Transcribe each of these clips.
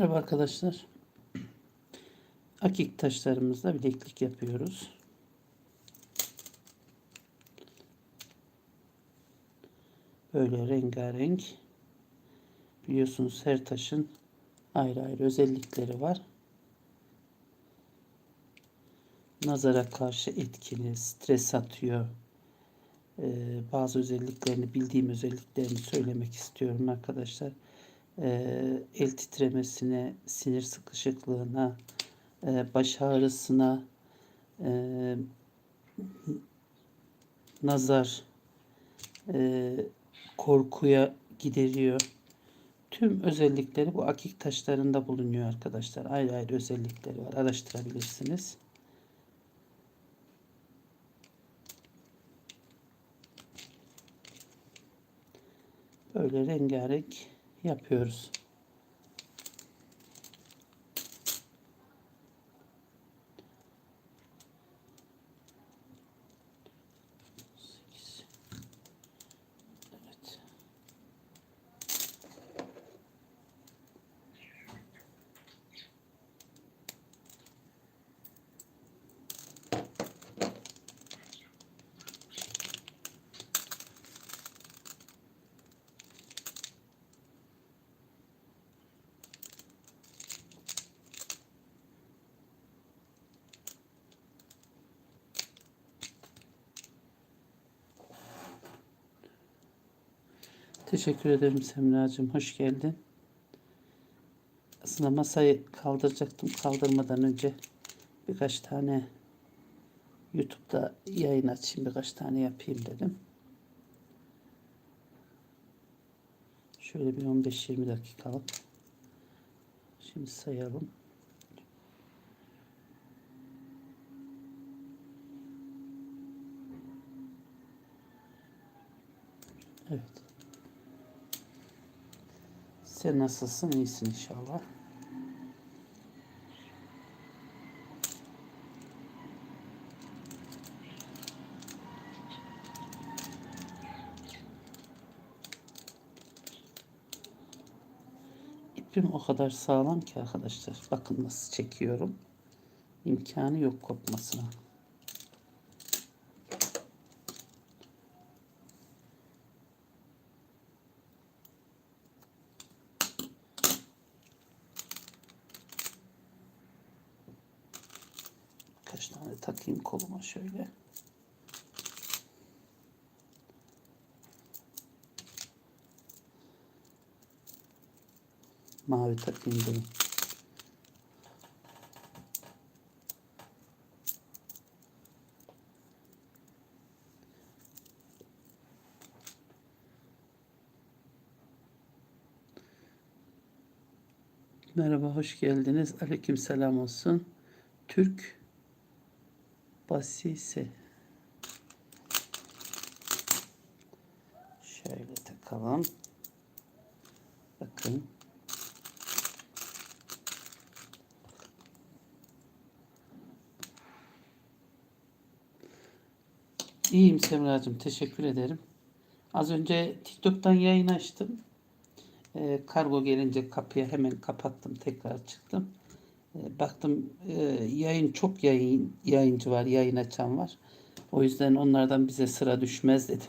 Merhaba arkadaşlar. Akik taşlarımızla bileklik yapıyoruz. Böyle rengarenk. Biliyorsunuz her taşın ayrı ayrı özellikleri var. Nazara karşı etkili, stres atıyor. Ee, bazı özelliklerini, bildiğim özelliklerini söylemek istiyorum arkadaşlar e, el titremesine, sinir sıkışıklığına, e, baş ağrısına, e, nazar, e, korkuya gideriyor. Tüm özellikleri bu akik taşlarında bulunuyor arkadaşlar. Ayrı ayrı özellikleri var. Araştırabilirsiniz. Böyle rengarenk yapıyoruz. Sekiz. Evet. Teşekkür ederim Semra'cığım. Hoş geldin. Aslında masayı kaldıracaktım. Kaldırmadan önce birkaç tane YouTube'da yayın açayım. Birkaç tane yapayım dedim. Şöyle bir 15-20 dakikalık. Şimdi sayalım. Evet. Sen nasılsın? İyisin inşallah. İpim o kadar sağlam ki arkadaşlar. Bakın nasıl çekiyorum. İmkanı yok kopmasına. Kaç tane takayım koluma şöyle. Mavi takayım dedim. Merhaba, hoş geldiniz. Aleyküm selam olsun. Türk Basisi. Şöyle takalım. Bakın. İyiyim Semra'cığım. Teşekkür ederim. Az önce TikTok'tan yayın açtım. Ee, kargo gelince kapıya hemen kapattım. Tekrar çıktım. Baktım e, yayın çok yayın yayıncı var. Yayın açan var. O yüzden onlardan bize sıra düşmez dedim.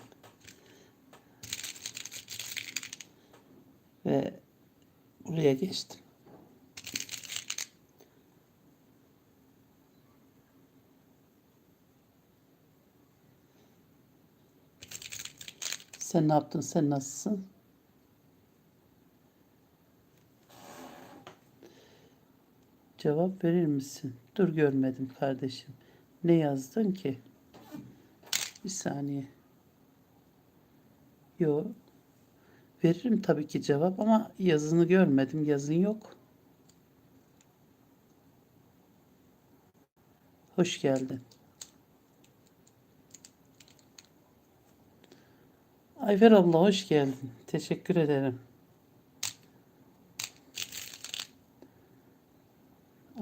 Ve buraya geçtim. Sen ne yaptın? Sen nasılsın? Cevap verir misin? Dur görmedim kardeşim. Ne yazdın ki? Bir saniye. Yo. Veririm tabii ki cevap ama yazını görmedim. Yazın yok. Hoş geldin. Ayfer abla hoş geldin. Teşekkür ederim.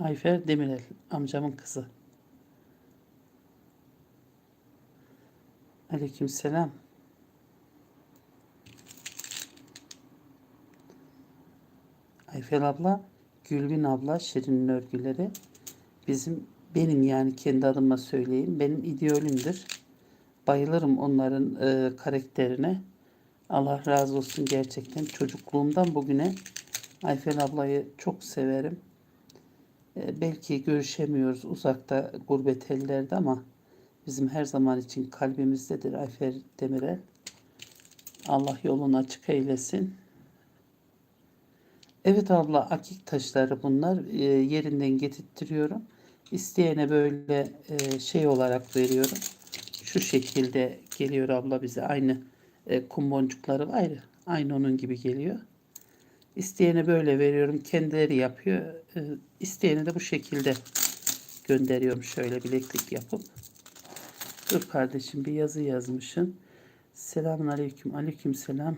Ayfer Demirel amcamın kızı. Aleykümselam. Ayfer abla Gülbin abla Şirin'in örgüleri bizim benim yani kendi adıma söyleyeyim benim ideolümdür. Bayılırım onların e, karakterine. Allah razı olsun gerçekten. Çocukluğumdan bugüne Ayfer ablayı çok severim. E, belki görüşemiyoruz uzakta gurbet ellerde ama bizim her zaman için kalbimizdedir Ayfer Demirel. Allah yolunu açık eylesin. Evet abla akik taşları bunlar E, yerinden getirtiyorum. İsteyene böyle e, şey olarak veriyorum. Şu şekilde geliyor abla bize aynı e, kum boncukları var ya aynı onun gibi geliyor. İsteyene böyle veriyorum. Kendileri yapıyor. E, isteyene de bu şekilde gönderiyorum şöyle bileklik yapıp. Dur kardeşim bir yazı yazmışsın. Selamun aleyküm. Aleyküm selam.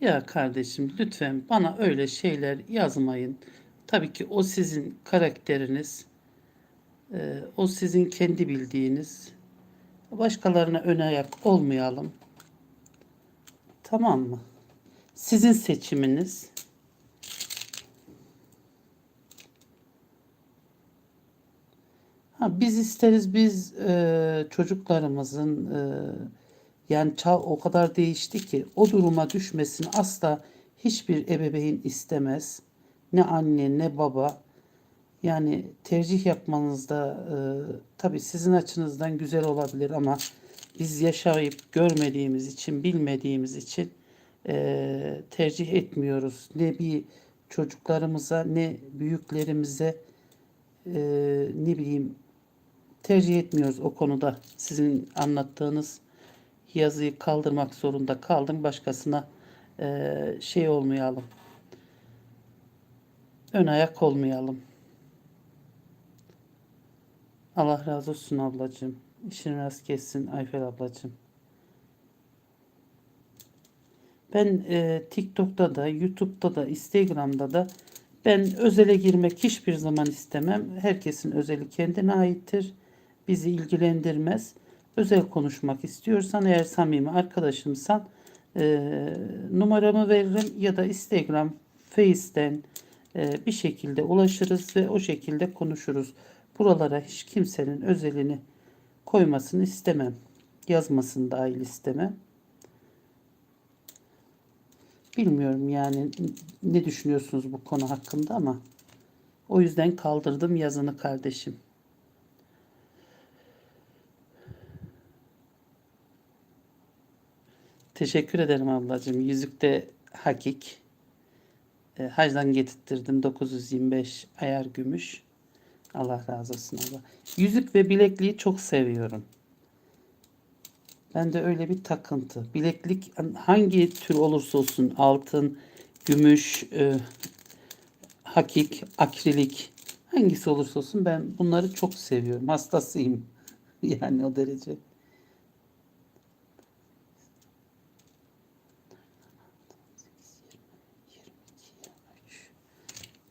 Ya kardeşim lütfen bana öyle şeyler yazmayın. Tabii ki o sizin karakteriniz. Ee, o sizin kendi bildiğiniz. Başkalarına ön ayak olmayalım. Tamam mı? Sizin seçiminiz. Ha, biz isteriz biz e, çocuklarımızın e, yani çağ o kadar değişti ki o duruma düşmesini asla hiçbir ebeveyn istemez. Ne anne ne baba. Yani tercih yapmanızda e, tabii sizin açınızdan güzel olabilir ama biz yaşayıp görmediğimiz için, bilmediğimiz için e, tercih etmiyoruz. Ne bir çocuklarımıza ne büyüklerimize e, ne bileyim tercih etmiyoruz o konuda. Sizin anlattığınız yazıyı kaldırmak zorunda kaldım. Başkasına e, şey olmayalım. Ön ayak olmayalım. Allah razı olsun ablacığım. İşin rast kessin Ayfer ablacığım. Ben e, TikTok'ta da, YouTube'da da, Instagram'da da ben özele girmek hiçbir zaman istemem. Herkesin özeli kendine aittir. Bizi ilgilendirmez. Özel konuşmak istiyorsan eğer samimi arkadaşımsan e, numaramı veririm ya da Instagram, Face'ten e, bir şekilde ulaşırız ve o şekilde konuşuruz. Buralara hiç kimsenin özelini koymasını istemem. Yazmasını dahil istemem. Bilmiyorum yani ne düşünüyorsunuz bu konu hakkında ama o yüzden kaldırdım yazını kardeşim. Teşekkür ederim ablacığım. Yüzükte hakik. E, hacdan getirttirdim 925 ayar gümüş. Allah razı olsun abla. Yüzük ve bilekliği çok seviyorum. Ben de öyle bir takıntı. Bileklik hangi tür olursa olsun altın, gümüş, e, hakik, akrilik hangisi olursa olsun ben bunları çok seviyorum. Hastasıyım. Yani o derece.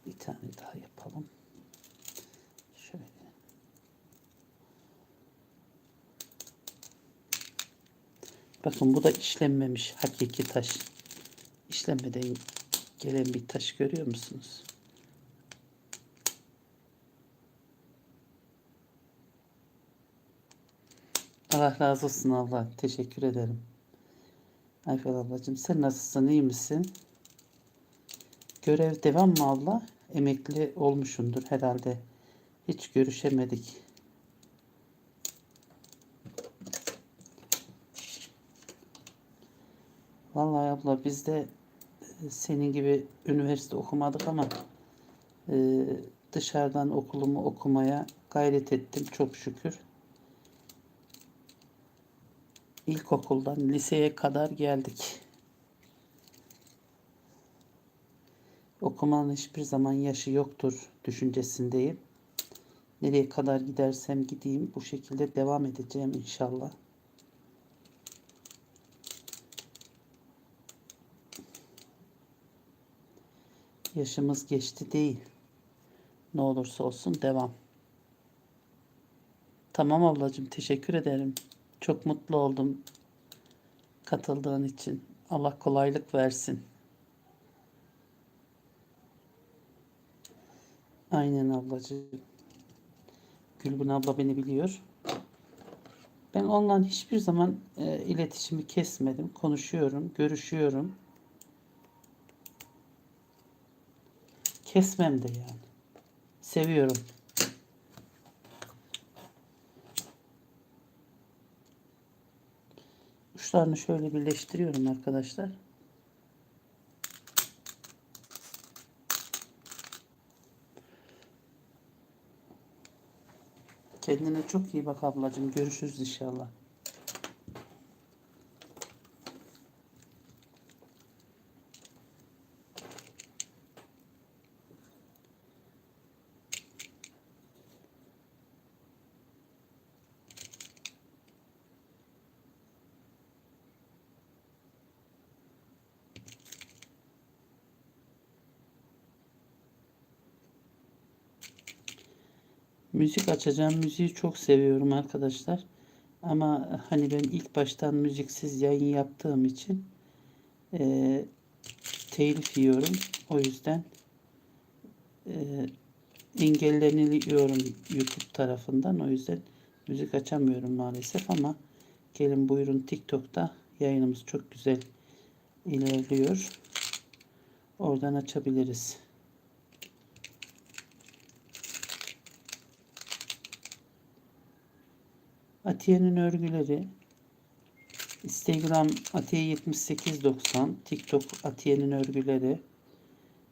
Bir tane daha yapalım. Şöyle. Bakın bu da işlenmemiş hakiki taş. İşlenmeden gelen bir taş görüyor musunuz? Allah razı olsun Allah. Teşekkür ederim. Ayfer ablacığım sen nasılsın? iyi misin? Görev devam mı abla? Emekli olmuşundur herhalde. Hiç görüşemedik. Abla biz de e, senin gibi üniversite okumadık ama e, dışarıdan okulumu okumaya gayret ettim çok şükür. İlkokuldan liseye kadar geldik. Okumanın hiçbir zaman yaşı yoktur düşüncesindeyim. Nereye kadar gidersem gideyim bu şekilde devam edeceğim inşallah. Yaşımız geçti değil. Ne olursa olsun devam. Tamam ablacığım teşekkür ederim. Çok mutlu oldum katıldığın için. Allah kolaylık versin. Aynen ablacığım. Gülbin abla beni biliyor. Ben onunla hiçbir zaman e, iletişimi kesmedim. Konuşuyorum, görüşüyorum. Kesmem de yani. Seviyorum. Uçlarını şöyle birleştiriyorum arkadaşlar. Kendine çok iyi bak ablacığım. Görüşürüz inşallah. Müzik açacağım. Müziği çok seviyorum arkadaşlar. Ama hani ben ilk baştan müziksiz yayın yaptığım için e, telif yiyorum. O yüzden e, engelleniliyorum YouTube tarafından. O yüzden müzik açamıyorum maalesef ama gelin buyurun TikTok'ta yayınımız çok güzel ilerliyor. Oradan açabiliriz. Atiye'nin örgüleri Instagram Atiye 7890 TikTok Atiye'nin örgüleri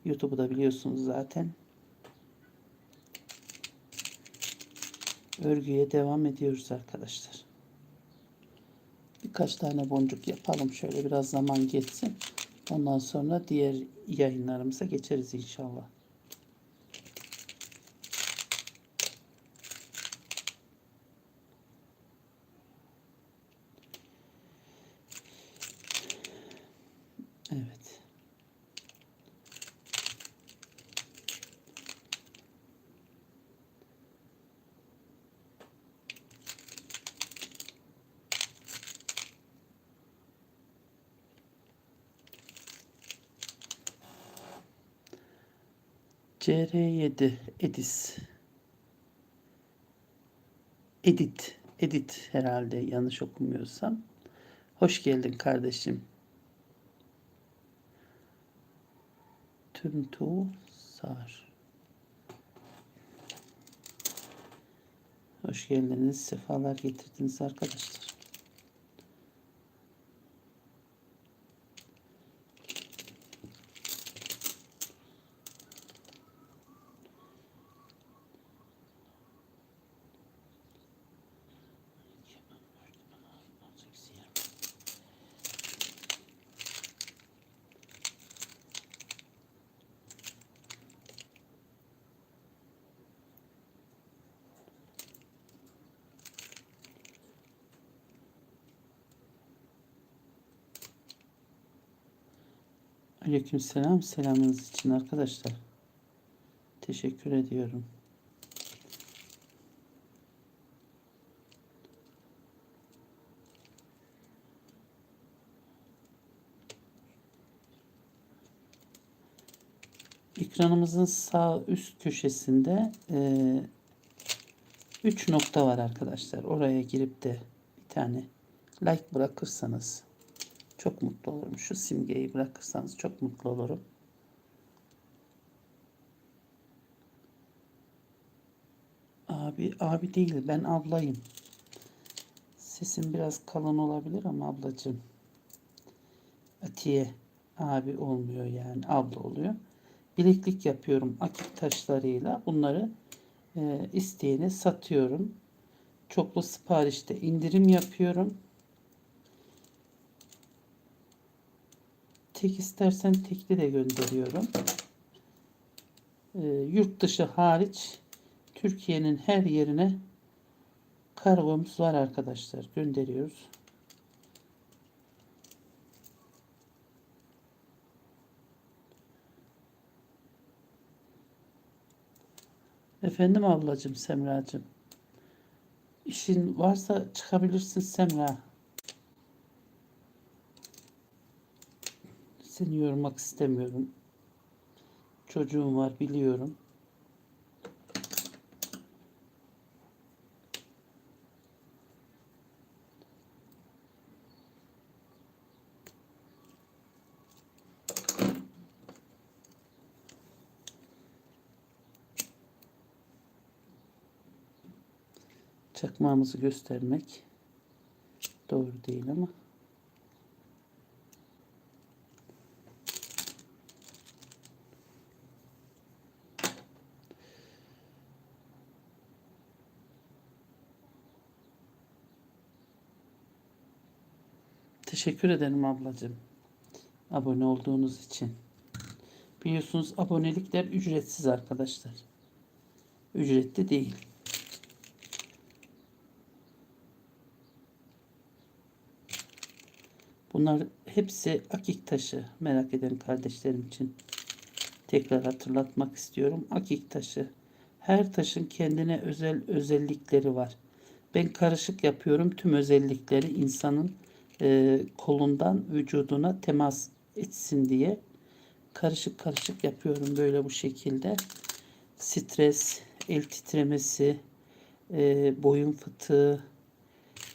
YouTube'u da biliyorsunuz zaten. Örgüye devam ediyoruz arkadaşlar. Birkaç tane boncuk yapalım. Şöyle biraz zaman geçsin. Ondan sonra diğer yayınlarımıza geçeriz inşallah. CR7 Edis. Edit. Edit herhalde yanlış okumuyorsam. Hoş geldin kardeşim. Tümtu Sar. Hoş geldiniz. Sefalar getirdiniz arkadaşlar. Aleykümselam selamınız için arkadaşlar. Teşekkür ediyorum. Ekranımızın sağ üst köşesinde 3 nokta var arkadaşlar. Oraya girip de bir tane like bırakırsanız çok mutlu olurum. Şu simgeyi bırakırsanız çok mutlu olurum. Abi, abi değil ben ablayım. Sesim biraz kalın olabilir ama ablacığım. Atiye abi olmuyor yani abla oluyor. Bileklik yapıyorum akik taşlarıyla. Bunları e, isteyene satıyorum. Çoklu siparişte indirim yapıyorum. Tek istersen tekli de gönderiyorum. E, yurt dışı hariç Türkiye'nin her yerine kargomuz var arkadaşlar. Gönderiyoruz. Efendim ablacığım Semracığım. İşin varsa çıkabilirsin Semra. Seni yormak istemiyorum. Çocuğum var biliyorum. Çakmağımızı göstermek doğru değil ama. Teşekkür ederim ablacığım. Abone olduğunuz için. Biliyorsunuz abonelikler ücretsiz arkadaşlar. Ücretli değil. Bunlar hepsi akik taşı. Merak eden kardeşlerim için tekrar hatırlatmak istiyorum. Akik taşı. Her taşın kendine özel özellikleri var. Ben karışık yapıyorum. Tüm özellikleri insanın e, kolundan vücuduna temas etsin diye karışık karışık yapıyorum böyle bu şekilde. Stres, el titremesi, e, boyun fıtığı,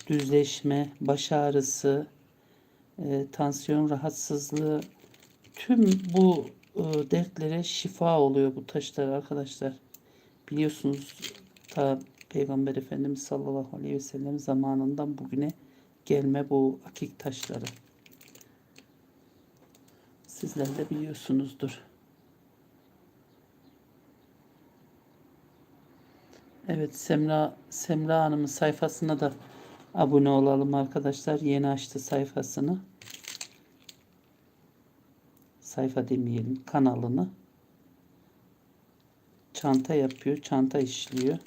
düzleşme, baş ağrısı, e, tansiyon rahatsızlığı tüm bu e, dertlere şifa oluyor bu taşlar arkadaşlar. Biliyorsunuz ta Peygamber Efendimiz sallallahu aleyhi ve sellem zamanından bugüne gelme bu akik taşları. Sizler de biliyorsunuzdur. Evet Semra Semra Hanım'ın sayfasına da abone olalım arkadaşlar. Yeni açtı sayfasını. Sayfa demeyelim kanalını. Çanta yapıyor. Çanta işliyor.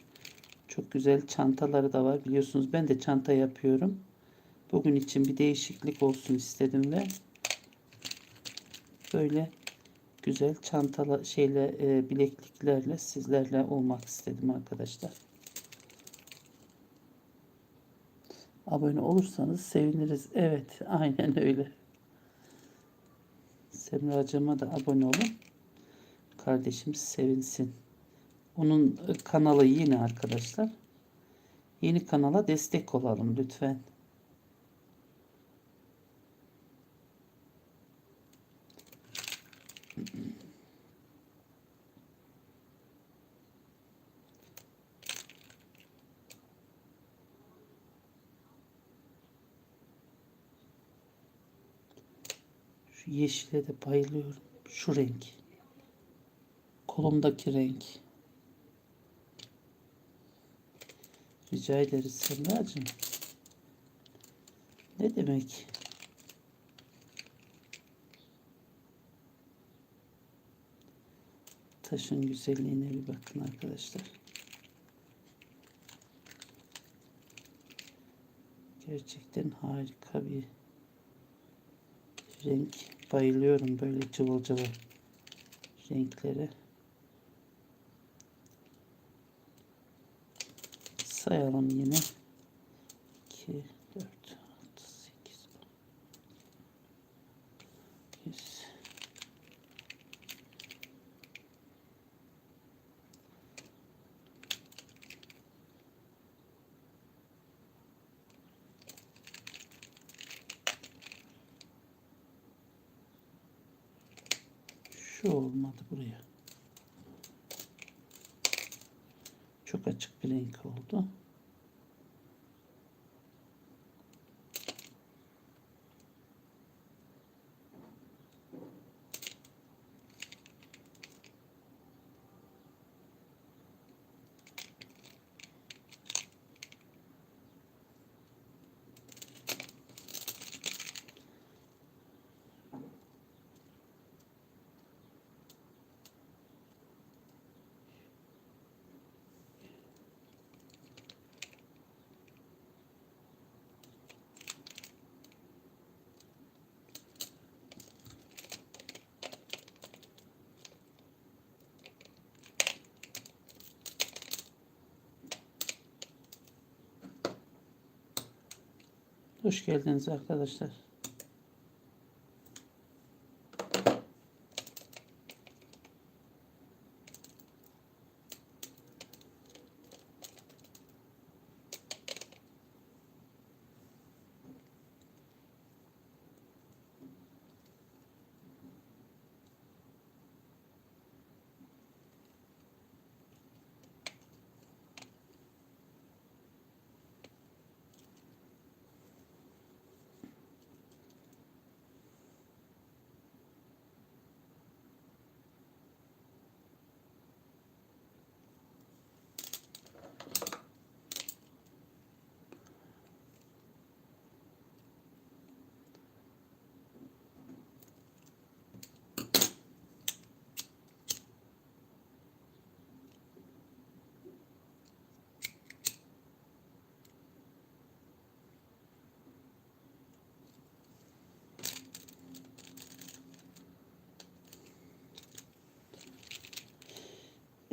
Çok güzel çantaları da var. Biliyorsunuz ben de çanta yapıyorum. Bugün için bir değişiklik olsun istedim ve böyle güzel çantalı şeyle e, bilekliklerle sizlerle olmak istedim arkadaşlar. Abone olursanız seviniriz. Evet, aynen öyle. Semracığıma da abone olun. Kardeşim sevinsin. Onun kanalı yine arkadaşlar. Yeni kanala destek olalım lütfen. Şu yeşile de bayılıyorum. Şu renk. Kolumdaki renk. Rica ederiz Semra'cığım. Ne demek? Taşın güzelliğine bir bakın arkadaşlar. Gerçekten harika bir renk. Bayılıyorum böyle cıvıl cıvıl renklere. Sayalım yine. 2, Şu olmadı buraya. Çok açık bir renk oldu. Hoş geldiniz arkadaşlar.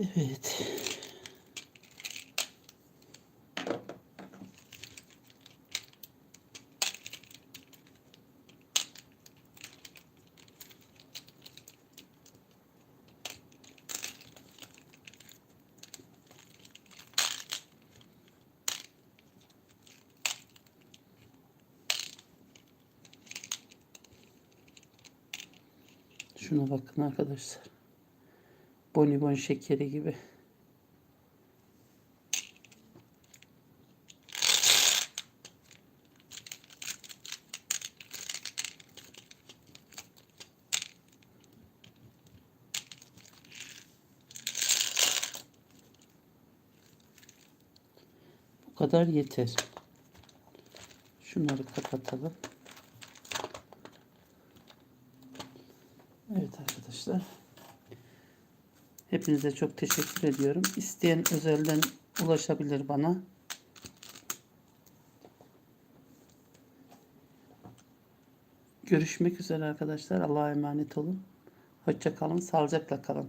Evet. Şuna bakın arkadaşlar. Bonibon şekeri gibi. Bu kadar yeter. Şunları kapatalım. Evet arkadaşlar. Hepinize çok teşekkür ediyorum. İsteyen özelden ulaşabilir bana. Görüşmek üzere arkadaşlar. Allah'a emanet olun. Hoşça kalın. Sağlıcakla kalın.